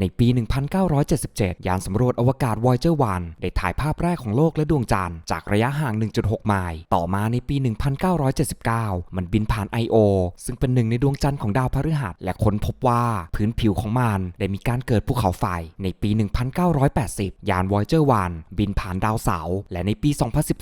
ในปี 1977 ยานสำรวจอวกาศ Voyager 1 ได้ถ่ายภาพแรกของโลกและดวงจันทร์จากระยะห่าง 1.6 ไมล์ ต่อมาในปี 1979 มันบินผ่าน I.O. ซึ่งเป็นหนึ่งในดวงจันทร์ของดาวพฤหัส และค้นพบว่าพื้นผิวของมันได้มีการเกิดภูเขาไฟ ในปี 1980 ยาน Voyager 1 บินผ่านดาวเสาร์ และในปี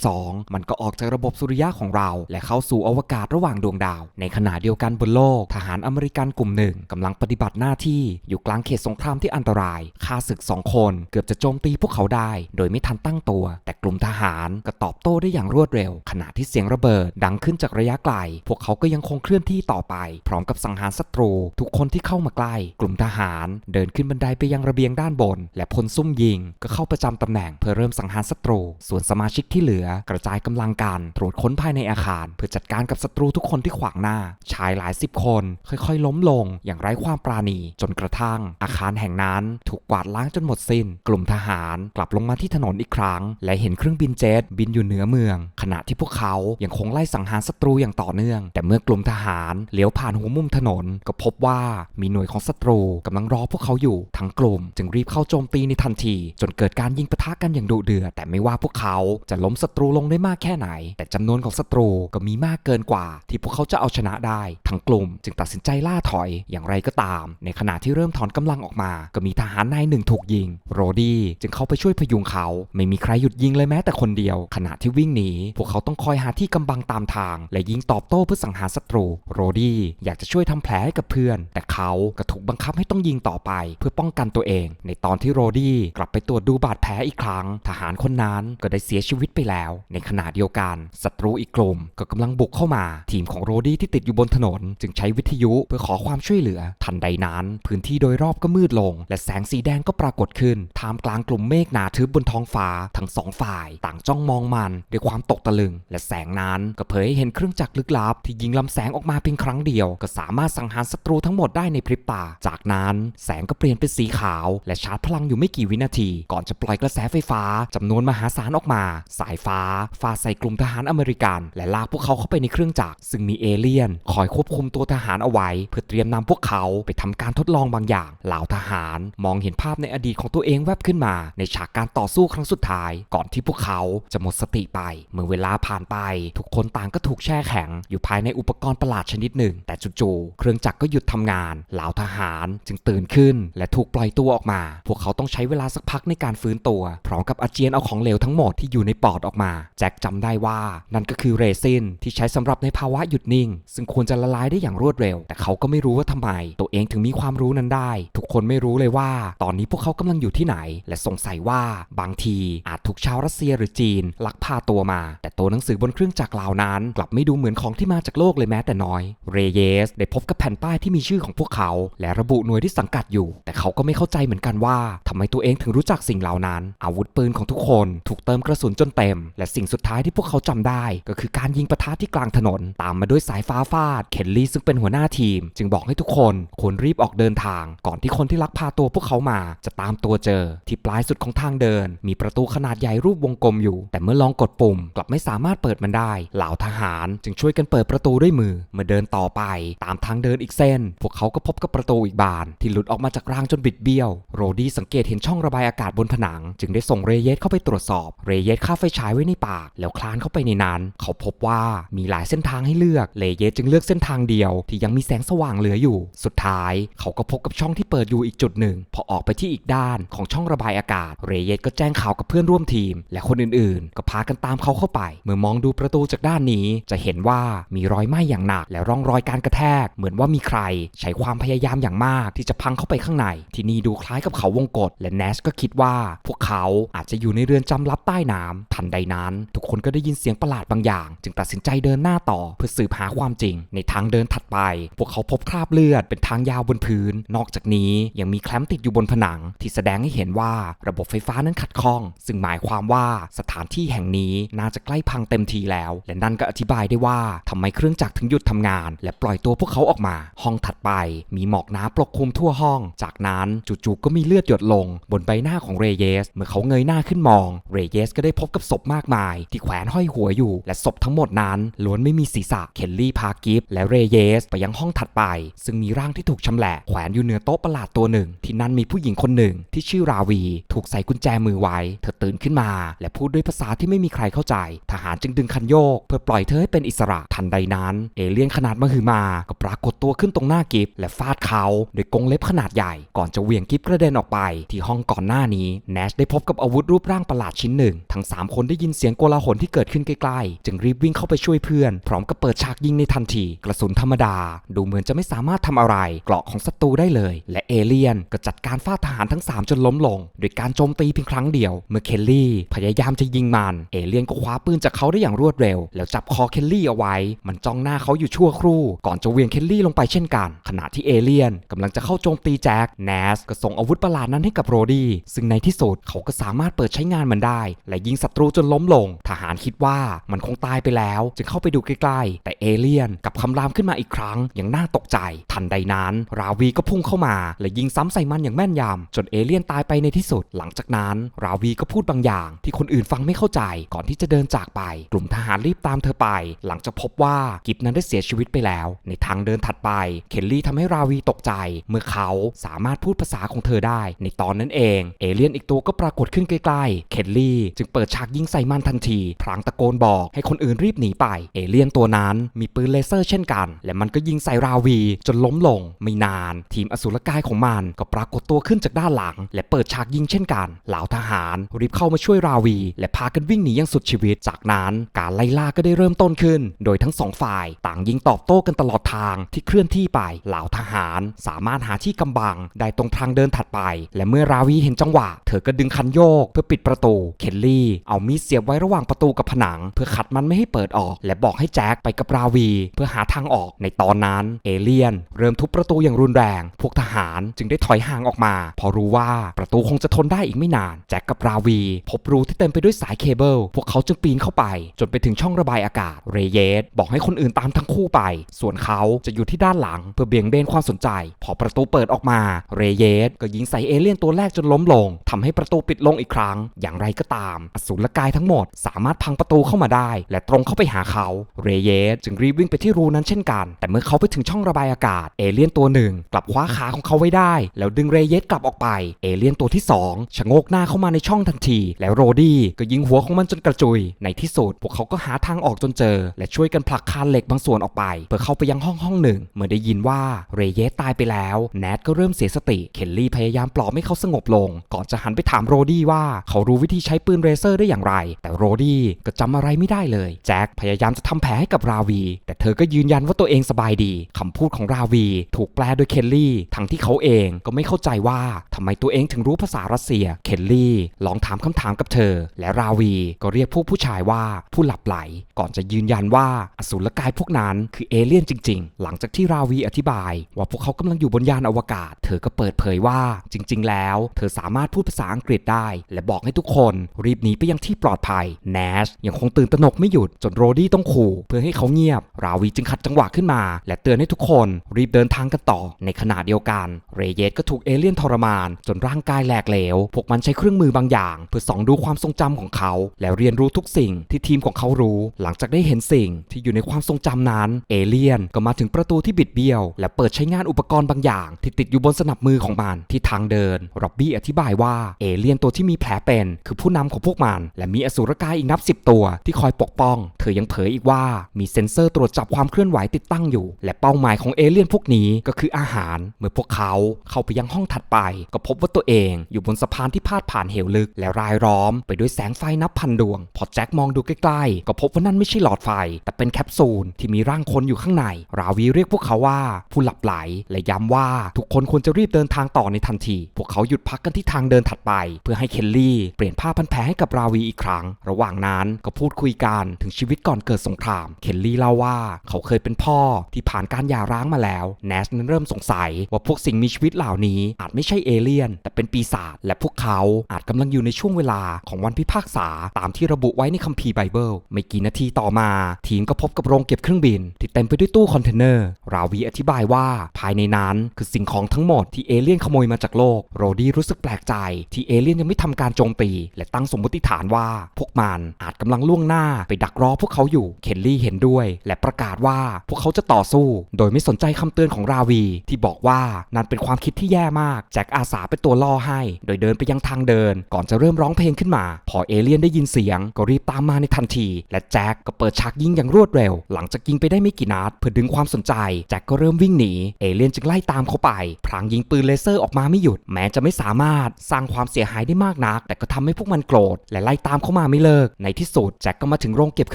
2012 มันก็ออกจากระบบสุริยะของเรา และเข้าสู่อวกาศระหว่างดวงดาว ในขณะเดียวกันบนโลก ทหารอเมริกันกลุ่มหนึ่งกำลังปฏิบัติหน้าที่อยู่กลางเขตสงครามที่อันตรายฆ่าศึกสองคนเกือบจะโจมตีพวกเขาได้ โดยไม่ทันตั้งตัว แต่กลุ่มทหารก็ตอบโต้ได้อย่างรวดเร็ว ขณะที่เสียงระเบิดดังขึ้นจากระยะไกล พวกเขาก็ยังคงเคลื่อนที่ต่อไป พร้อมกับสังหารศัตรู ทุกคนที่เข้ามาใกล้ กลุ่มทหาร เดินขึ้นบันไดไปยังระเบียงด้านบน และพลซุ่มยิงก็เข้าประจำตำแหน่งเพื่อเริ่มสังหารศัตรู ส่วนสมาชิกที่เหลือกระจายกำลังกันตรวจค้นภายในอาคาร เพื่อจัดการกับศัตรูทุกคนที่ขวางหน้า ชายหลายสิบคน ค่อยๆ ล้มลง อย่างไร้ความปราณี จนกระทั่งอาคารแห่งนั้น ถูกกวาดล้างจนหมดสิ้น กลุ่มทหารกลับลงมาที่ถนนอีกครั้ง และเห็นเครื่องบินเจ็ตบินอยู่เหนือเมือง ขณะที่พวกเขายังคงไล่สังหารศัตรูอย่างต่อเนื่อง แต่เมื่อกลุ่มทหารเลี้ยวผ่านหัวมุมถนน ก็พบว่ามีหน่วยของศัตรูกำลังรอพวกเขาอยู่ทั้งกลุ่ม จึงรีบเข้าโจมตีในทันที จนเกิดการยิงปะทะกันอย่างดุเดือดแต่ไม่ว่าพวกเขาจะล้มศัตรูลงได้มากแค่ไหน แต่จำนวนของศัตรูก็มีมากเกินกว่า ที่พวกเขาจะเอาชนะได้ ทั้งกลุ่ม จึงตัดสินใจล่าถอยอย่างไรก็ตาม ในขณะที่เริ่มถอนกำลังออกมาก็มีทหารนายหนึ่งถูกยิง โรดี้จึงเข้าไปช่วยพยุงเขา ไม่มีใครหยุดยิงเลยแม้แต่คนเดียว ขณะที่วิ่งหนีพวกเขาต้องคอยหาที่กำบังตามทาง และยิงตอบโต้เพื่อสังหารศัตรู โรดี้อยากจะช่วยทำแผลให้กับเพื่อน แต่เขาก็ถูกบังคับให้ต้องยิงต่อไป เพื่อป้องกันตัวเอง ในตอนที่โรดี้กลับไปตรวจดูบาดแผลอีกครั้ง ทหารคนนั้นก็ได้เสียชีวิตไปแล้ว ในขณะเดียวกันศัตรูอีกกลุ่มก็กำลังบุกเข้ามา ทีมของโรดี้ที่ติดอยู่บนถนน จึงใช้วิทยุเพื่อขอความช่วยเหลือ ทันใดนั้น พื้นที่โดยรอบก็มืดลงและแสงสีแดงก็ปรากฏขึ้นท่ามกลางกลุ่มเมฆหนาทึบบนท้องฟ้า ทั้งสองฝ่าย ต่างจ้องมองมันด้วยความตกตะลึง และแสงนั้นก็เผยให้เห็นเครื่องจักรลึกลับ ที่ยิงลำแสงออกมาเพียงครั้งเดียว ก็สามารถสังหารศัตรูทั้งหมดได้ในพริบตา จากนั้นแสงก็เปลี่ยนเป็นสีขาว และชาร์จพลังอยู่ไม่กี่วินาที ก่อนจะปล่อยกระแสไฟฟ้าจำนวนมหาศาลออกมา สายฟ้าฟาใส่กลุ่มทหารอเมริกัน และลากพวกเขาเข้าไปในเครื่องจักรซึ่งมีเอเลี่ยน คอยควบคุมตัวทหารเอาไว้ เพื่อเตรียมนำพวกเขาไปทำการทดลองบางอย่างเหล่าทหารมองเห็นภาพในอดีตของตัวเองแวบขึ้นมา ในฉากการต่อสู้ครั้งสุดท้าย ก่อนที่พวกเขาจะหมดสติไป เมื่อเวลาผ่านไป ทุกคนต่างก็ถูกแช่แข็ง อยู่ภายในอุปกรณ์ประหลาดชนิดหนึ่ง แต่จู่ๆเครื่องจักรก็หยุดทำงานเหล่าทหารจึงตื่นขึ้น และถูกปล่อยตัวออกมา พวกเขาต้องใช้เวลาสักพักในการฟื้นตัวพร้อมกับอาเจียนเอาของเหลวทั้งหมดที่อยู่ในปอดออกมา แจ็คจำได้ว่า นั่นก็คือเรซินที่ใช้สำหรับในภาวะหยุดนิ่ง ซึ่งควรจะละลายได้อย่างรวดเร็ว แต่เขาก็ไม่รู้ว่าทำไม ตัวเองถึงมีความรู้นั้นได้ ทุกคนไม่รูู้้เลยว่า ตอนนี้พวกเขากำลังอยู่ที่ไหน และสงสัยว่าบางทีอาจถูกชาวรัสเซียหรือจีน ลักพาตัวมา แต่ตัวหนังสือบนเครื่องจักรเหล่านั้น กลับไม่ดูเหมือนของที่มาจากโลกเลยแม้แต่น้อย เรเยส ได้พบกับแผ่นป้ายที่มีชื่อของพวกเขา และระบุหน่วยที่สังกัดอยู่ แต่เขาก็ไม่เข้าใจเหมือนกันว่าทำไมตัวเองถึงรู้จักสิ่งเหล่านั้น อาวุธปืนของทุกคนถูกเติมกระสุนจนเต็ม และสิ่งสุดท้ายที่พวกเขาจำได้ ก็คือการยิงปะทะที่กลางถนน ตามมาด้วยสายฟ้าฟาด เคนลี่ซึ่งเป็นหัวหน้าทีม จึงบอกให้ทุกคนควรรีบออกเดินทาง ก่อนที่คนที่ลักพาตัวพวกเขามาจะตามตัวเจอ ที่ปลายสุดของทางเดิน มีประตูขนาดใหญ่รูปวงกลมอยู่ แต่เมื่อลองกดปุ่มกลับไม่สามารถเปิดมันได้ เหล่าทหารจึงช่วยกันเปิดประตูด้วยมือ เมื่อเดินต่อไป ตามทางเดินอีกเส้น พวกเขาก็พบกับประตูอีกบาน ที่หลุดออกมาจากรางจนบิดเบี้ยว โรดี้สังเกตเห็นช่องระบายอากาศบนผนัง จึงได้ส่งเรเยสเข้าไปตรวจสอบ เรเยสคาไฟฉายไว้ในปาก แล้วคลานเข้าไปในนั้น เขาพบว่ามีหลายเส้นทางให้เลือก เรเยสจึงเลือกเส้นทางเดียว ที่ยังมีแสงสว่างเหลืออยู่ สุดท้าย เขาก็พบกับช่องที่เปิดอยู่อีกจุดหนึ่งพอออกไปที่อีกด้านของช่องระบายอากาศ เรเยสก็แจ้งข่าวกับเพื่อนร่วมทีม และคนอื่นๆ ก็พากันตามเขาเข้าไป เมื่อมองดูประตูจากด้านนี้ จะเห็นว่ามีรอยไหม้อย่างหนัก และร่องรอยการกระแทก เหมือนว่ามีใคร ใช้ความพยายามอย่างมากที่จะพังเข้าไปข้างใน ที่นี่ดูคล้ายกับเขาวงกฏและแนชก็คิดว่า พวกเขาอาจจะอยู่ในเรือนจำลับใต้น้ำทันใดนั้น ทุกคนก็ได้ยินเสียงประหลาดบางอย่าง จึงตัดสินใจเดินหน้าต่อเพื่อสืบหาความจริง ในทางเดินถัดไป พวกเขาพบคราบเลือดเป็นทางยาวบนพื้น นอกจากนี้ยังมีีแคลมติดอยู่บนผนัง ที่แสดงให้เห็นว่าระบบไฟฟ้านั้นขัดข้อง ซึ่งหมายความว่าสถานที่แห่งนี้น่าจะใกล้พังเต็มทีแล้ว และนั่นก็อธิบายได้ว่าทำไมเครื่องจักรถึงหยุดทำงาน และปล่อยตัวพวกเขาออกมา ห้องถัดไปมีหมอกหนาปกคลุมทั่วห้อง จากนั้นจู่ๆก็มีเลือดหยดลง บนใบหน้าของเรเยส เมื่อเขาเงยหน้าขึ้นมอง เรเยสก็ได้พบกับศพมากมาย ที่แขวนห้อยหัวอยู่ และศพทั้งหมดนั้นล้วนไม่มีศีรษะ เคนลี่พากิฟและเรเยส ไปยังห้องถัดไป ซึ่งมีร่างที่ถูกชำแหละแขวนอยู่เหนือโต๊ะประหลาดตัวหนึ่งที่นั่นมีผู้หญิงคนหนึ่งที่ชื่อราวี ถูกใส่กุญแจมือไว้ เธอตื่นขึ้นมา และพูดด้วยภาษาที่ไม่มีใครเข้าใจ ทหารจึงดึงคันโยก เพื่อปล่อยเธอให้เป็นอิสระทันใดนั้น เอเลี่ยนขนาดมหึมา ก็ปรากฏตัวขึ้นตรงหน้ากิฟและฟาดเขาด้วยกงเล็บขนาดใหญ่ ก่อนจะเหวี่ยงกิฟกระเด็นออกไป ที่ห้องก่อนหน้านี้แนชได้พบกับอาวุธรูปร่างประหลาดชิ้นหนึ่ง ทั้งสามคนได้ยินเสียงโกลาหลที่เกิดขึ้นใกล้ๆ จึงรีบวิ่งเข้าไปช่วยเพื่อน พร้อมกับเปิดฉากยิงในทันที กระสุนธรรมดา ดูเหมือนจะไม่สามารถทำอะไร เกราะของศัตรูได้เลย และเอเลี่ยนก็จัดการฟาดทหารทั้ง 3 จนล้มลง โดยการโจมตีเพียงครั้งเดียว เมื่อเคลลี่พยายามจะยิงมัน เอเลียนก็คว้าปืนจากเขาได้อย่างรวดเร็ว แล้วจับคอเคลลี่เอาไว้ มันจ้องหน้าเขาอยู่ชั่วครู่ ก่อนจะเวียงเคลลี่ลงไปเช่นกัน ขณะที่เอเลียนกำลังจะเข้าโจมตีแจ็คแนสก็ส่งอาวุธประหลาดนั้นให้กับโรดี้ซึ่งในที่สุดเขาก็สามารถเปิดใช้งานมันได้ และยิงศัตรูจนล้มลง ทหารคิดว่ามันคงตายไปแล้ว จึงเข้าไปดูใกล้ๆ แต่เอเลียนกับคำรามขึ้นมาอีกครั้งอย่างน่าตกใจ ทันใดนั้น ราวีก็พุ่งเข้ามาและยิงซ้ำใส่มันอย่างแม่นยำจนเอเลี่ยนตายไปในที่สุด หลังจากนั้น ราวีก็พูดบางอย่าง ที่คนอื่นฟังไม่เข้าใจ ก่อนที่จะเดินจากไป กลุ่มทหารรีบตามเธอไป หลังจากพบว่ากิฟนั้นได้เสียชีวิตไปแล้ว ในทางเดินถัดไป เคลลี่ทำให้ราวีตกใจ เมื่อเขาสามารถพูดภาษาของเธอได้ ในตอนนั้นเอง เอเลี่ยนอีกตัวก็ปรากฏขึ้นใกล้ๆ เคลลี่จึงเปิดฉากยิงใส่มันทันที พลางตะโกนบอกให้คนอื่นรีบหนีไป เอเลี่ยนตัวนั้นมีปืนเลเซอร์เช่นกัน และมันก็ยิงใส่ราวีจนล้มลง ไม่นาน ทีมอสุรกายของมันก็ปรากฏตัวขึ้นจากด้านหลัง และเปิดฉากยิงเช่นกันเหล่าทหารรีบเข้ามาช่วยราวี และพากันวิ่งหนีอย่างสุดชีวิต จากนั้นการไล่ล่าก็ได้เริ่มต้นขึ้น โดยทั้งสองฝ่าย ต่างยิงตอบโต้กันตลอดทางที่เคลื่อนที่ไปเหล่าทหาร สามารถหาที่กำบังได้ตรงทางเดินถัดไป และเมื่อราวีเห็นจังหวะ เธอก็ดึงคันโยกเพื่อปิดประตู เคลลี่ เอามีดเสียบไว้ระหว่างประตูกับผนัง เพื่อขัดมันไม่ให้เปิดออก และบอกให้แจ็คไปกับราวี เพื่อหาทางออกในตอนนั้น เอเลียน เริ่มทุบประตูอย่างรุนแรง พวกทหารจึงได้ถอยห่างออกมา พอรู้ว่าประตูคงจะทนได้อีกไม่นาน แจ็คกับราวี พบรูที่เต็มไปด้วยสายเคเบิล พวกเขาจึงปีนเข้าไป จนไปถึงช่องระบายอากาศ เรเยสบอกให้คนอื่นตามทั้งคู่ไป ส่วนเขาจะอยู่ที่ด้านหลัง เพื่อเบี่ยงเบนความสนใจ พอประตูเปิดออกมา เรเยสก็ยิงใส่เอเลี่ยนตัวแรกจนล้มลงทำให้ประตูปิดลงอีกครั้ง อย่างไรก็ตามอสูรกายทั้งหมด สามารถพังประตูเข้ามาได้ และตรงเข้าไปหาเขา เรเยสจึงรีบวิ่งไปที่รูนั้นเช่นกัน แต่เมื่อเขาไปถึงช่องระบายอากาศ เอเลี่ยนตัวหนึ่ง กลับคว้าขาของเขาไว้ได้แล้วดึงเรเยสกลับออกไป เอเลี่ยนตัวที่สองชะโงกหน้าเข้ามาในช่องทันที แล้วโรดี้ก็ยิงหัวของมันจนกระจุย ในที่สุดพวกเขาก็หาทางออกจนเจอ และช่วยกันผลักคานเหล็กบางส่วนออกไป เพื่อเข้าไปยังห้องห้องหนึ่ง เมื่อได้ยินว่าเรเยสตายไปแล้วแนทก็เริ่มเสียสติเคลลี่พยายามปลอบให้เขาสงบลง ก่อนจะหันไปถามโรดี้ว่าเขารู้วิธีใช้ปืนเรเซอร์ได้อย่างไร แต่โรดี้ก็จำอะไรไม่ได้เลยแจ็คพยายามจะทำแผลให้กับราวี แต่เธอก็ยืนยันว่าตัวเองสบายดีคำพูดของราวี ถูกแปลโดยเคลลี่ทั้งที่เขาเองก็ไม่เข้าใจว่าทำไมตัวเองถึงรู้ภาษารัสเซีย เคลลี่ลองถามคำถามกับเธอ และราวีก็เรียกพวกผู้ชายว่าผู้หลับไหล ก่อนจะยืนยันว่าอสูรกายพวกนั้นคือเอเลี่ยนจริง ๆ หลังจากที่ราวีอธิบาย ว่าพวกเขากำลังอยู่บนยานอวกาศ เธอก็เปิดเผยว่าจริง ๆ แล้ว เธอสามารถพูดภาษาอังกฤษได้ และบอกให้ทุกคนรีบหนีไปยังที่ปลอดภัยแนชยังคงตื่นตระหนกไม่หยุดจนโรดี้ต้องขู่เพื่อให้เขาเงียบ ราวีจึงขัดจังหวะขึ้นมา และเตือนให้ทุกคนรีบเดินทางกันต่อ ในขณะเดียวกัน เรเยสก็ถูกเอเลี่ยนทรมาน จนร่างกายแหลกเหลว พวกมันใช้เครื่องมือบางอย่าง เพื่อส่องดูความทรงจำของเขา และเรียนรู้ทุกสิ่งที่ทีมของเขารู้ หลังจากได้เห็นสิ่งที่อยู่ในความทรงจำนั้น เอเลี่ยนก็มาถึงประตูที่บิดเบี้ยว และเปิดใช้งานอุปกรณ์บางอย่าง ที่ติดอยู่บนสนับมือของมันที่ทางเดินร็อบบี้อธิบายว่าเอเลี่ยนตัวที่มีแผลเป็น คือผู้นำของพวกมันและมีอสูรกายอีกนับ10ตัว ที่คอยปกป้อง เธอยังเผยอีกว่ามีเซ็นเซอร์ตรวจจับความเคลื่อนไหวติดตั้งอยู่ และเป้าหมายของเอเลี่ยนพวกนี้ก็คืออาหารเมื่อพวกเขาเข้าข้าไปยังห้องถัดไป ก็พบว่าตัวเองอยู่บนสะพานที่พาดผ่านเหวลึก และรายล้อมไปด้วยแสงไฟนับพันดวง พอแจ็คมองดูใกล้ๆ ก็พบว่านั่นไม่ใช่หลอดไฟ แต่เป็นแคปซูลที่มีร่างคนอยู่ข้างใน ราวีเรียกพวกเขาว่าผู้หลับไหล และย้ำว่าทุกคนควรจะรีบเดินทางต่อในทันที พวกเขาหยุดพักกันที่ทางเดินถัดไป เพื่อให้เคลลี่เปลี่ยนผ้าพันแผลให้กับราวีอีกครั้ง ระหว่างนั้นก็พูดคุยกันถึงชีวิตก่อนเกิดสงคราม เคลลี่เล่าว่าเขาเคยเป็นพ่อที่ผ่านการหย่าร้างมาแล้ว แนชนั้นเริ่มสงสัยว่าพวกสิ่งมีชีวิตเหล่านี้อาจไม่ใช่เอเลี่ยน แต่เป็นปีศาจและพวกเขาอาจกำลังอยู่ในช่วงเวลาของวันพิพากษาตามที่ระบุไว้ในคัมภีร์ไบเบิล ไม่กี่นาทีต่อมา ทีมก็พบกับโรงเก็บเครื่องบิน ที่เต็มไปด้วยตู้คอนเทนเนอร์ ราวีอธิบายว่าภายในนั้นคือสิ่งของทั้งหมดที่เอเลี่ยนขโมยมาจากโลก โรดี้รู้สึกแปลกใจ ที่เอเลี่ยนยังไม่ทำการโจมตี และตั้งสมมติฐานว่า พวกมันอาจกำลังล่วงหน้าไปดักรอพวกเขาอยู่ เคนลี่เห็นด้วย และประกาศว่าพวกเขาจะต่อสู้ โดยไม่สนใจคำเตือนของราวี ที่บอกว่านั่นเป็นความคิดคิดที่แย่มาก แจ็คอาสาเป็นตัวล่อให้ โดยเดินไปยังทางเดิน ก่อนจะเริ่มร้องเพลงขึ้นมา พอเอเลี่ยนได้ยินเสียง ก็รีบตามมาในทันที และแจ็คก็เปิดฉากยิงอย่างรวดเร็ว หลังจากยิงไปได้ไม่กี่นัดเพื่อดึงความสนใจ แจ็คก็เริ่มวิ่งหนี เอเลี่ยนจึงไล่ตามเขาไป พลางยิงปืนเลเซอร์ออกมาไม่หยุด แม้จะไม่สามารถสร้างความเสียหายได้มากนัก แต่ก็ทำให้พวกมันโกรธ และไล่ตามเขามาไม่เลิก ในที่สุดแจ็คก็มาถึงโรงเก็บเค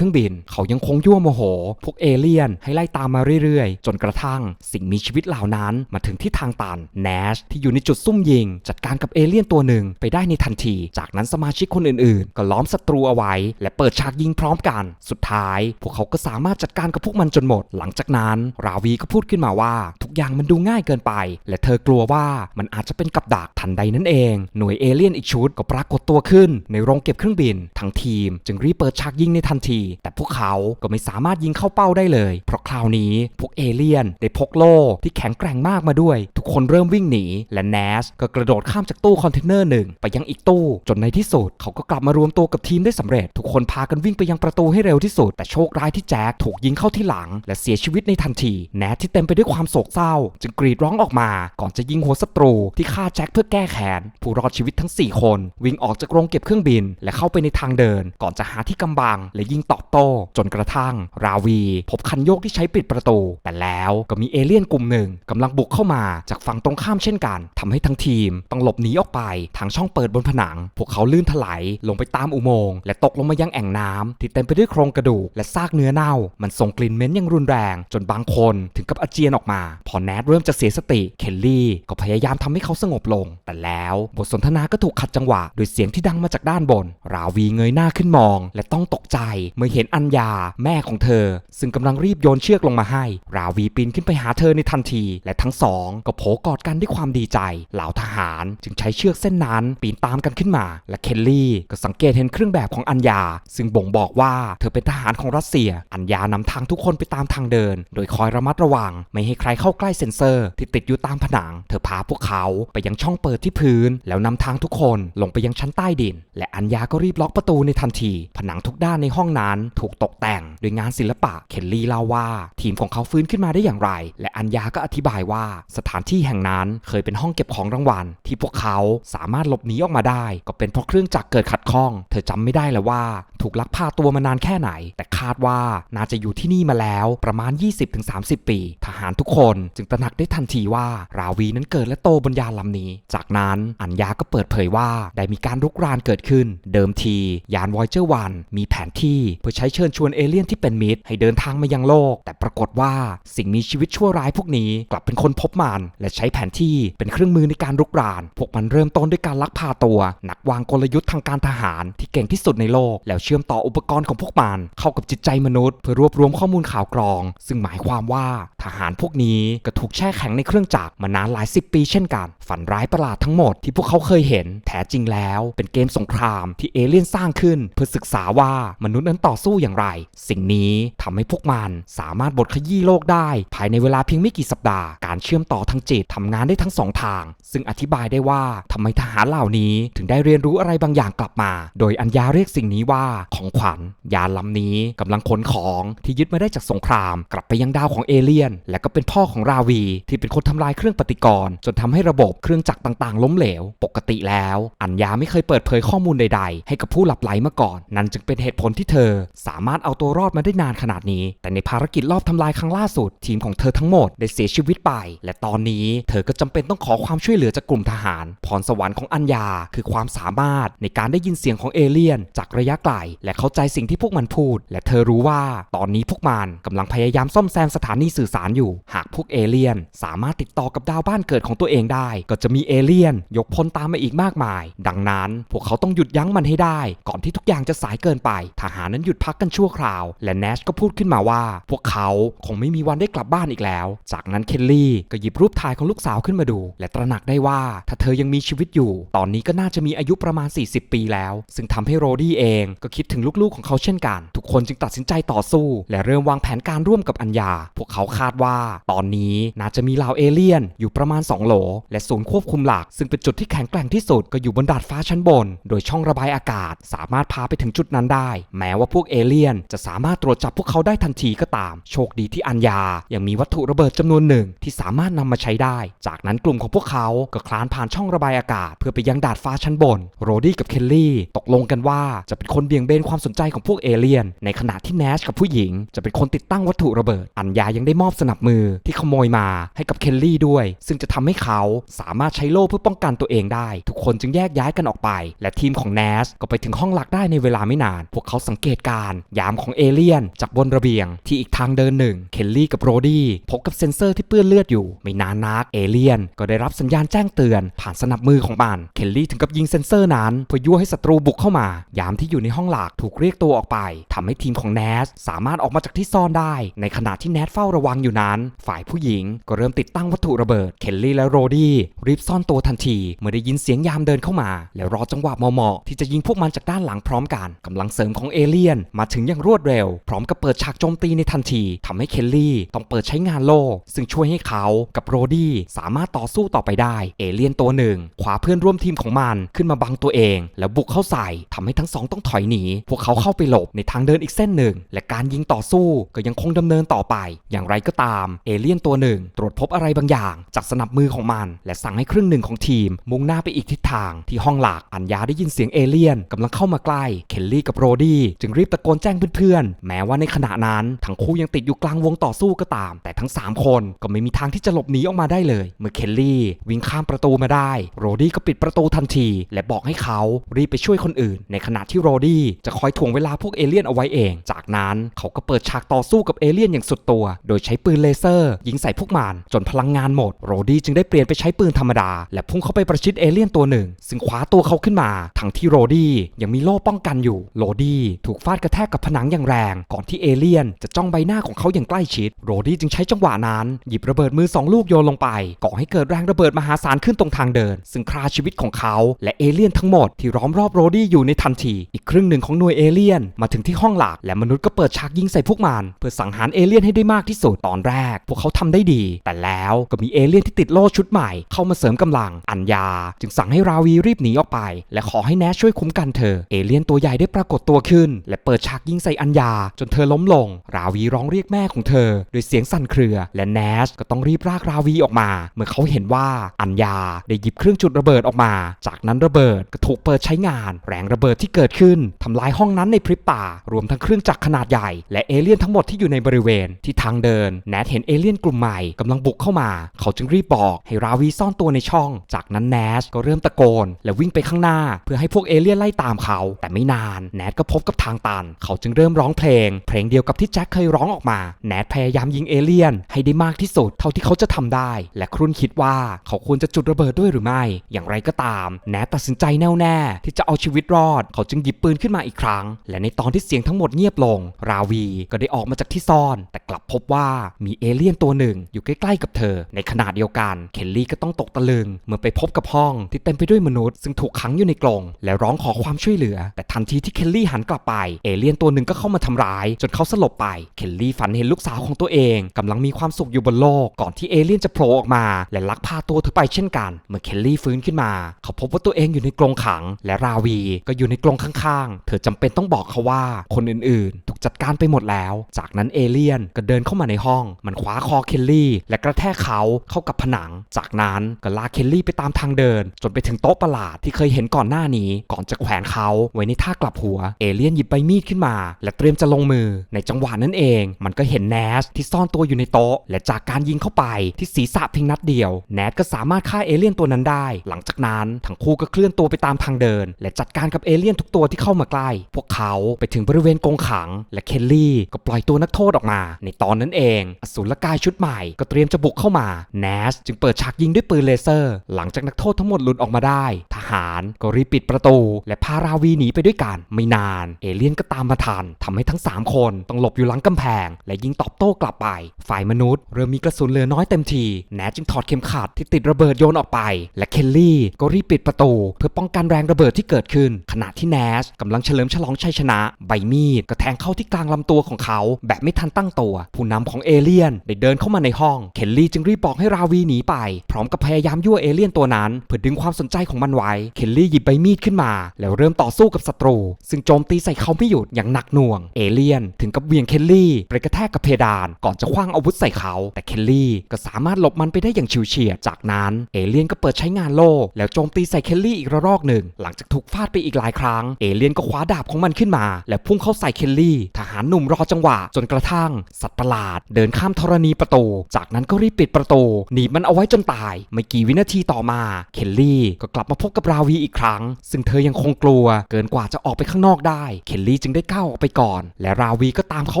รื่องบิน เขายังคงยั่วโมโห พวกเอเลี่ยนให้ไล่ตามมาเรื่อยๆ จนกระทั่ง สิ่งมีชีวิตเหล่านั้นมาถึงที่ทางตันแนชที่อยู่ในจุดซุ่มยิง จัดการกับเอเลี่ยนตัวหนึ่งไปได้ในทันที จากนั้นสมาชิกคนอื่นๆ ก็ล้อมศัตรูเอาไว้ และเปิดฉากยิงพร้อมกัน สุดท้าย พวกเขาก็สามารถจัดการกับพวกมันจนหมด หลังจากนั้น ราวีก็พูดขึ้นมาว่า ทุกอย่างมันดูง่ายเกินไป และเธอกลัวว่ามันอาจจะเป็นกับดักทันใดนั่นเอง หน่วยเอเลี่ยนอีกชุดก็ปรากฏตัวขึ้น ในโรงเก็บเครื่องบิน ทั้งทีม จึงรีบเปิดฉากยิงในทันที แต่พวกเขาก็ไม่สามารถยิงเข้าเป้าได้เลย เพราะคราวนี้พวกเอเลี่ยนได้พกโล่ที่แข็งแกร่งมากมาด้วย ทุกคนเริ่มวิ่งหนี และแนสก็กระโดดข้ามจากตู้คอนเทนเนอร์หนึ่งไปยังอีกตู้ จนในที่สุด เขาก็กลับมารวมตัวกับทีมได้สำเร็จ ทุกคนพากันวิ่งไปยังประตูให้เร็วที่สุด แต่โชคร้ายที่แจ็คถูกยิงเข้าที่หลัง และเสียชีวิตในทันที แนสที่เต็มไปด้วยความโศกเศร้า จึงกรีดร้องออกมา ก่อนจะยิงหัวศัตรูที่ฆ่าแจ็คเพื่อแก้แค้นผู้รอดชีวิตทั้ง 4 คน วิ่งออกจากโรงเก็บเครื่องบิน และเข้าไปในทางเดิน ก่อนจะหาที่กำบัง และยิงตอบโต้ จนกระทั่ง ราวี พบคันโยกที่ใช้ปิดประตู แต่แล้วก็มีเอเลี่ยนกลุ่มหนึ่งกำลังบุกเข้ามาจากฝั่งตรงข้ามเช่นกันทำให้ทั้งทีมต้องหลบหนีออกไปทางช่องเปิดบนผนัง พวกเขาลื่นถลายลงไปตามอุโมงค์และตกลงมายังแอ่งน้ำที่เต็มไปด้วยโครงกระดูกและซากเนื้อเน่า มันส่งกลิ่นเหม็นอย่างรุนแรง จนบางคนถึงกับอาเจียนออกมา พอแนทเริ่มจะเสียสติเคลลี่ก็พยายามทำให้เขาสงบลง แต่แล้วบทสนทนาก็ถูกขัดจังหวะโดยเสียงที่ดังมาจากด้านบน ราวีเงยหน้าขึ้นมอง และต้องตกใจเมื่อเห็นอัญญาแม่ของเธอ ซึ่งกำลังรีบโยนเชือกลงมาให้ ราวีปีนขึ้นไปหาเธอในทันที และทั้งสองก็โผกอดกันด้วยความดีใจ เหล่าทหารจึงใช้เชือกเส้นนั้นปีนตามกันขึ้นมา และเคลลี่ก็สังเกตเห็นเครื่องแบบของอัญญา ซึ่งบ่งบอกว่าเธอเป็นทหารของรัสเซีย อัญญานำทางทุกคนไปตามทางเดิน โดยคอยระมัดระวัง ไม่ให้ใครเข้าใกล้เซ็นเซอร์ที่ติดอยู่ตามผนัง เธอพาพวกเขาไปยังช่องเปิดที่พื้น แล้วนำทางทุกคนลงไปยังชั้นใต้ดิน และอัญญาก็รีบล็อกประตูในทันที ผนังทุกด้านในห้องนั้นถูกตกแต่งด้วยงานศิลปะ เคลลี่เล่าว่า ทีมของเขาฟื้นขึ้นมาได้อย่างไร และอัญญาก็อธิบายว่าสถานที่แห่งนั้นเคยเป็นห้องเก็บของรางวัลที่พวกเขาสามารถหลบหนีออกมาได้ ก็เป็นเพราะเครื่องจักรเกิดขัดข้อง เธอจำไม่ได้แล้วว่า ถูกลักพาตัวมานานแค่ไหน แต่คาดว่าน่าจะอยู่ที่นี่มาแล้วประมาณ 20-30 ปี ทหารทุกคนจึงตระหนักได้ทันทีว่าราวีนั้นเกิดและโตบนยานลำนี้ จากนั้นอัญญาก็เปิดเผยว่าได้มีการรุกรานเกิดขึ้น เดิมที ยานวอยเจอร์วันมีแผนที่เพื่อใช้เชิญชวนเอเลี่ยนที่เป็นมิตรให้เดินทางมายังโลก แต่ปรากฏว่าสิ่งมีชีวิตชั่วร้ายพวกนี้กลับเป็นคนพบมันและใช้แผนที่เป็นเครื่องมือในการรุกราน พวกมันเริ่มต้นด้วยการลักพาตัว นักวางกลยุทธ์ทางการทหารที่เก่งที่สุดในโลก แล้วเชื่อมต่ออุปกรณ์ของพวกมันเข้ากับจิตใจมนุษย์ เพื่อรวบรวมข้อมูลข่าวกรอง ซึ่งหมายความว่าทหารพวกนี้ก็ถูกแช่แข็งในเครื่องจักรมานานหลายสิบปีเช่นกัน ฝันร้ายประหลาดทั้งหมดที่พวกเขาเคยเห็น แท้จริงแล้วเป็นเกมสงครามที่เอเลี่ยนสร้างขึ้น เพื่อศึกษาว่ามนุษย์นั้นต่อสู้อย่างไร สิ่งนี้ทำให้พวกมันสามารถบดขยี้โลกได้ ภายในเวลาเพียงไม่กี่สัปดาห์ การเชื่อมต่อทางจิตทำงานได้ทั้งสองทาง ซึ่งอธิบายได้ว่าทำไมทหารเหล่านี้ถึงได้เรียนรู้อะไรบางอย่างกลับมา โดยอัญญาเรียกสิ่งนี้ว่าของขวัญ ยานลำนี้กำลังขนของที่ยึดมาได้จากสงคราม กลับไปยังดาวของเอเลี่ยน และก็เป็นพ่อของราวี ที่เป็นคนทำลายเครื่องปฏิกรณ์จนทำให้ระบบเครื่องจักรต่างๆ ล้มเหลว ปกติแล้ว อัญญาไม่เคยเปิดเผยข้อมูลใด ๆ ให้กับผู้หลับไหลมาก่อน นั่นจึงเป็นเหตุผลที่เธอ สามารถเอาตัวรอดมาได้นานขนาดนี้ แต่ในภารกิจรอบทำลายครั้งล่าสุด ทีมของเธอทั้งหมดได้เสียชีวิตไป และตอนนี้เธอก็จำเป็นต้องขอความช่วยเหลือจากกลุ่มทหาร พรสวรรค์ของอัญญาคือความสามารถในการได้ยินเสียงของเอเลี่ยน จากระยะไกล และเข้าใจสิ่งที่พวกมันพูด และเธอรู้ว่าตอนนี้พวกมันกำลังพยายามซ่อมแซมสถานีสื่อสารอยู่ หากพวกเอเลี่ยน สามารถติดต่อกับดาวบ้านเกิดของตัวเองได้ ก็จะมีเอเลี่ยน ยกพลตามมาอีกมากมาย ดังนั้น พวกเขาต้องหยุดยั้งมันให้ได้ ก่อนที่ทุกอย่างจะสายเกินไป ทหารนั้นหยุดพักกันชั่วคราว และแนชก็พูดขึ้นมาว่า พวกเขาคงไม่มีวันได้กลับบ้านอีกแล้ว จากนั้นเคลลี่ก็หยิบรูปถ่ายของลูกสาวขึ้นมาดู และตระหนักได้ว่า ถ้าเธอยังมีชีวิตอยู่ ตอนนี้ก็น่าจะมีอายุประมาณ 40 ปีแล้ว ซึ่งทำให้โรดี้เองก็คิดถึงลูกๆของเขาเช่นกัน ทุกคนจึงตัดสินใจต่อสู้ และเริ่มวางแผนการร่วมกับอัญญา พวกเขาคาดว่า ตอนนี้น่าจะมีเหล่าเอเลี่ยน อยู่ประมาณ 2 โหล และศูนย์ควบคุมหลัก ซึ่งเป็นจุดที่แข็งแกร่งที่สุดก็อยู่บนดาดฟ้าชั้นบน โดยช่องระบายอากาศ สามารถพาไปถึงจุดนั้นได้ แม้ว่าพวกเอเลี่ยน จะสามารถตรวจจับพวกเขาได้ทันทีก็ตาม โชคดีที่อัญญายังมีวัตถุระเบิดจำนวนหนึ่งที่สามารถนำมาใช้ได้จากนั้นกลุ่มของพวกเขาก็คลานผ่านช่องระบายอากาศ เพื่อไปยังดาดฟ้าชั้นบน โรดี้กับเคนลี่ตกลงกันว่าจะเป็นคนเบี่ยงเบนความสนใจของพวกเอเลี่ยน ในขณะที่แนชกับผู้หญิง จะเป็นคนติดตั้งวัตถุระเบิด อัญญายังได้มอบสนับมือที่ขโมยมาให้กับเคนลี่ด้วย ซึ่งจะทำให้เขาสามารถใช้โล่เพื่อป้องกันตัวเองได้ ทุกคนจึงแยกย้ายกันออกไป และทีมของแนชก็ไปถึงห้องหลักได้ในเวลาไม่นาน พวกเขาสังเกตการยามของเอเลี่ยน จากบนระเบียงที่อีกทางเดินหนึ่ง เคนลี่กับโรดี้พบกับเซ็นเซอร์ที่เปื้อนเลือดอยู่ ไม่นานนักเอเลียน ก็ได้รับสัญญาณแจ้งเตือน ผ่านสนับมือของมันเคนลี่ถึงกับยิงเซนเซอร์นั้นเพื่อยั่วให้ศัตรูบุกเข้ามา ยามที่อยู่ในห้องหลักถูกเรียกตัวออกไปทำให้ทีมของแนสสามารถออกมาจากที่ซ่อนได้ ในขณะที่แนทเฝ้าระวังอยู่นั้น ฝ่ายผู้หญิงก็เริ่มติดตั้งวัตถุระเบิดเคนลี่และโรดี้รีบซ่อนตัวทันที เมื่อได้ยินเสียงยามเดินเข้ามา แล้วรอจังหวะเหมาะๆที่จะยิงพวกมันจากด้านหลังพร้อมกันกำลังเสริมของเอเลี่ยน มาถึงอย่างรวดเร็ว พร้อมกับเปิดฉากโจมตีในทันทีทำให้เคนลี่ต้องเปิดใช้งานโล่ซึ่งช่วยให้เขากับโรดี้สาามารถต่อสู้ต่อไปได้ เอเลี่ยนตัวหนึ่งขวาเพื่อนร่วมทีมของมันขึ้นมาบังตัวเอง แล้วบุกเข้าใส่ทำให้ทั้งสองต้องถอยหนี พวกเขาเข้าไปหลบในทางเดินอีกเส้นหนึ่ง และการยิงต่อสู้ก็ยังคงดำเนินต่อไป อย่างไรก็ตาม เอเลี่ยนตัวหนึ่ง ตรวจพบอะไรบางอย่างจากสนับมือของมัน และสั่งให้ครึ่งหนึ่งของทีม มุ่งหน้าไปอีกทิศทาง ที่ห้องหลักอัญญาได้ยินเสียงเอเลี่ยนกำลังเข้ามาใกล้เคนลี่กับโรดี้จึงรีบตะโกนแจ้งเพื่อนๆแม้ว่าในขณะนั้นทั้งคู่ยังติดอยู่กลางวงต่อสู้ก็ตาม แต่ทั้งสามคนก็ไม่มีทางที่จะหลบหนีออกมาได้เลยเมื่อเคนลี่วิ่งข้ามประตูมาได้ โรดี้ก็ปิดประตูทันที และบอกให้เขารีบไปช่วยคนอื่น ในขณะที่โรดี้จะคอยถ่วงเวลาพวกเอเลี่ยนเอาไว้เอง จากนั้นเขาก็เปิดฉากต่อสู้กับเอเลี่ยนอย่างสุดตัว โดยใช้ปืนเลเซอร์ ยิงใส่พวกมันจนพลังงานหมด โรดี้จึงได้เปลี่ยนไปใช้ปืนธรรมดา และพุ่งเข้าไปประชิดเอเลี่ยนตัวหนึ่ง ซึ่งคว้าตัวเขาขึ้นมา ทั้งที่โรดี้ยังมีโล่ป้องกันอยู่ โรดี้ถูกฟาดกระแทกกับผนังอย่างแรง ก่อนที่เอเลี่ยนจะจ้องใบหน้าของเขาอย่างใกล้ชิด โรดี้จึงใช้จังหวะนั้น หยิบระเบิดมือสองลูกโยนลงไปก่อให้เกิดแรงระเบิดมหาศาลขึ้นตรงทางเดิน ซึ่งฆ่าชีวิตของเขาและเอเลี่ยนทั้งหมดที่ล้อมรอบโรดี้อยู่ในทันที อีกครึ่งหนึ่งของหน่วยเอเลี่ยนมาถึงที่ห้องหลักและมนุษย์ก็เปิดฉากยิงใส่พวกมัน เพื่อสังหารเอเลี่ยนให้ได้มากที่สุดตอนแรก พวกเขาทำได้ดี แต่แล้วก็มีเอเลี่ยนที่ติดโล่ชุดใหม่ เข้ามาเสริมกำลัง อัญญา จึงสั่งให้ราวีรีบหนีออกไป และขอให้แนชช่วยคุ้มกันเธอเอเลี่ยนตัวใหญ่ได้ปรากฏตัวขึ้น และเปิดฉากยิงใส่อัญญา จนเธอล้มลง ราวีร้องเรียกแม่ของเธอด้วยเสียงสั่นเครือ และแนชก็ต้องรีบลากราวีออกมาเมื่อเขาเห็นว่าอัญญาได้หยิบเครื่องจุดระเบิดออกมา จากนั้นระเบิดก็ถูกเปิดใช้งาน แรงระเบิดที่เกิดขึ้นทำลายห้องนั้นในพริบตารวมทั้งเครื่องจักรขนาดใหญ่ และเอเลี่ยนทั้งหมดที่อยู่ในบริเวณที่ทางเดินแนทเห็นเอเลี่ยนกลุ่มใหม่กำลังบุกเข้ามา เขาจึงรีบบอกให้ราวีซ่อนตัวในช่อง จากนั้นแนชก็เริ่มตะโกน และวิ่งไปข้างหน้า เพื่อให้พวกเอเลี่ยนไล่ตามเขา แต่ไม่นานแนทก็พบกับทางตัน เขาจึงเริ่มร้องเพลง เพลงเดียวกับที่แจ็คเคยร้องออกมาแนทพยายามยิงเอเลี่ยนให้ได้มากที่สุดเท่าที่เขาจะทำได้ และครุ่นคิดว่าเขาควรจะจุดระเบิดด้วยหรือไม่ อย่างไรก็ตาม แนทตัดสินใจแน่วแน่ที่จะเอาชีวิตรอด เขาจึงหยิบปืนขึ้นมาอีกครั้ง และในตอนที่เสียงทั้งหมดเงียบลง ราวีก็ได้ออกมาจากที่ซ่อน แต่กลับพบว่ามีเอเลี่ยนตัวหนึ่งอยู่ใกล้ๆกับเธอ ในขณะเดียวกันเคนลี่ก็ต้องตกตะลึง เมื่อไปพบกับห้องที่เต็มไปด้วยมนุษย์ ซึ่งถูกขังอยู่ในกรงและร้องขอความช่วยเหลือ แต่ทันทีที่เคนลี่หันกลับไปเอเลี่ยนตัวหนึ่งก็เข้ามาทำร้าย จนเขาสลบไปเคนลี่ฝันเห็นลูกสาวของตัวเองกำลังมีความสุขอยู่บนโลกก่อนที่เอเลี่ยนจะโผล่ออกมาและลักพาตัวเธอไปเช่นกัน เมื่อเคนลี่ฟื้นขึ้นมา เขาพบว่าตัวเองอยู่ในกรงขัง และราวีก็อยู่ในกรงข้างๆ เธอจำเป็นต้องบอกเขาว่าคนอื่นๆ ถูกจัดการไปหมดแล้ว จากนั้นเอเลี่ยนก็เดินเข้ามาในห้อง มันคว้าคอเคนลี่ และกระแทกเขาเข้ากับผนัง จากนั้นก็ลากเคนลี่ไปตามทางเดิน จนไปถึงโต๊ะประหลาดที่เคยเห็นก่อนหน้านี้ ก่อนจะแขวนเขาไว้ในท่ากลับหัว เอเลี่ยนหยิบใบมีดขึ้นมา และเตรียมจะลงมือ ในจังหวะนั้นเอง มันก็เห็นแนสที่ซ่อนตัวอยู่ในโต๊ะ และจากการยิงเข้าไปที่ศีรษะเพียงนัดเดียว แนสก็สามารถฆ่าเอเลี่ยนตัวนั้นได้ หลังจากนั้นทั้งคู่ก็เคลื่อนตัวไปตามทางเดิน และจัดการกับเอเลี่ยนทุกตัวที่เข้ามาใกล้ พวกเขาไปถึงบริเวณกรงขัง และเคนลี่ก็ปล่อยตัวนักโทษออกมา ในตอนนั้นเอง อสูรกายชุดใหม่ก็เตรียมจะบุกเข้ามาแนสจึงเปิดฉากยิงด้วยปืนเลเซอร์ หลังจากนักโทษทั้งหมดหลุดออกมาได้ ทหารก็รีบปิดประตู และพาราวีหนีไปด้วยกันไม่นาน เอเลี่ยนก็ตามมาทันทำให้ทั้ง 3 คนต้องหลบอยู่หลังกำแพง และยิงตอบโต้กลับไป ฝ่ายมนุษย์เริ่มมีกระสุนเหลือน้อยเต็มทีแนสจึงถอดเข็มขัดที่ติดระเบิดโยนออกไป และเคนลี่ก็รีบปิดประตู เพื่อป้องกันแรงระเบิดที่เกิดขึ้น ขณะที่แนสกำลังเฉลิมฉลองชัยชนะ ใบมีดก็แทงเข้าที่กลางลำตัวของเขา แบบไม่ทันตั้งตัว ผู้นำของเอเลี่ยนได้เดินเข้ามาในห้องเคนลี่จึงรีบบอกให้ราวีหนีไป พร้อมกับพยายามยั่วเอเลี่ยนตัวนั้นเพื่อดึงความสนใจของมันไว้เคลลี่หยิบใบมีดขึ้นมา แล้วเริ่มต่อสู้กับศัตรู ซึ่งโจมตีใส่เขาไม่หยุดอย่างหนักหน่วงเอเลียน ถึงกับเวียงเคลลี่ไปกระแทกกับเพดาน ก่อนจะคว้างอาวุธใส่เขา แต่เคลลี่ก็สามารถหลบมันไปได้อย่างฉิวเฉียด จากนั้นเอเลียนก็เปิดใช้งานโล่แล้วโจมตีใส่เคลลี่อีกระลอกหนึ่ง หลังจากถูกฟาดไปอีกหลายครั้ง เอเลียนก็คว้าดาบของมันขึ้นมา และพุ่งเข้าใส่เคลลี่ ทหารหนุ่มรอจังหวะ จนกระทั่ง สัตว์ประหลาด เดินข้ามธรณีประตู จากนั้นก็รีบปิดประตูหนีบมันเอาไว้จนตาย ไม่กี่วินาทีต่อมา เคลลี่ก็กลับมาพบกับราวีอีกครั้ง ซึ่งเธอยังคงกลัว เกินกว่าจะออกไปข้างนอกได้ เคลลี่จึงได้ก้าวออกไปก่อน และราวีก็ตามเขา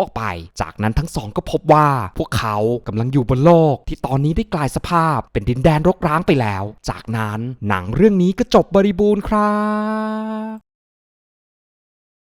ออกไป จากนั้นทั้งสองก็พบว่าพวกเขากำลังอยู่บนโลกที่ตอนนี้ได้กลายสภาพเป็นดินแดนรกร้างไปแล้ว จากนั้นหนังเรื่องนี้ก็จบบริบูรณ์ครับ